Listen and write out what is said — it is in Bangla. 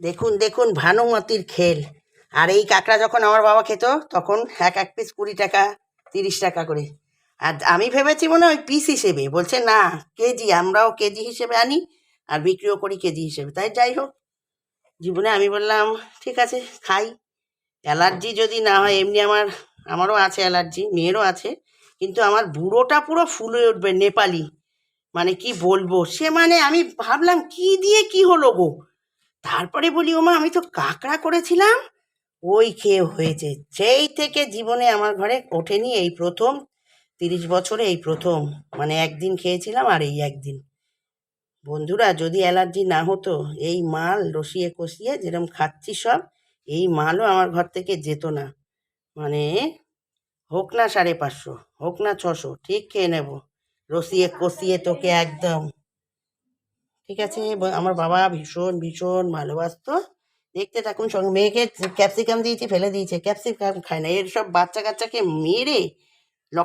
দেখুন দেখুন, ভানুমতির খেল। আর এই কাঁকড়া যখন আমার বাবা খেত, তখন এক এক পিস কুড়ি টাকা, তিরিশ টাকা করে। আর আমি ভেবেছি মনে হয় ওই পিস হিসেবে। বলছে, না, কেজি, আমরাও কেজি হিসেবে আনি আর বিক্রিও করি কেজি হিসেবে। তাই যাই হোক, জীবনে আমি বললাম, ঠিক আছে, খাই। অ্যালার্জি যদি না হয়, এমনি আমার, আমারও আছে অ্যালার্জি, মেয়েরও আছে, কিন্তু আমার বুড়োটা পুরো ফুলে উঠবে, নেপালি। মানে কি বলব? সে মানে আমি ভাবলাম, কি দিয়ে কি হলো গো? তারপরে বলি, ওমা, আমি তো কাঁকড়া করেছিলাম। ওই খেয়ে হয়েছে। সেই থেকে জীবনে আমার ঘরে ওঠেনি এই প্রথম, তিরিশ বছরে এই প্রথম। মানে একদিন খেয়েছিলাম আর এই একদিন। বন্ধুরা, যদি অ্যালার্জি না হতো, এই মাল রসিয়ে কষিয়ে যেরকম খাচ্ছি সব, এই মালও আমার ঘর থেকে যেত না। মানে হোক না সাড়ে পাঁচশো, হোক না ছশো, ঠিক খেয়ে নেব। রসিয়ে কষিয়ে তোকে একদম। ঠিক আছে? আমার বাবা ভীষণ ভীষণ ভালোবাসতো। দেখতে থাকুন সঙ্গে। মেয়েকে ক্যাপসিকাম দিয়েছে, ফেলে দিয়েছে। ক্যাপসিকাম খায় না। এর সব বাচ্চা কাচ্চাকে মেরে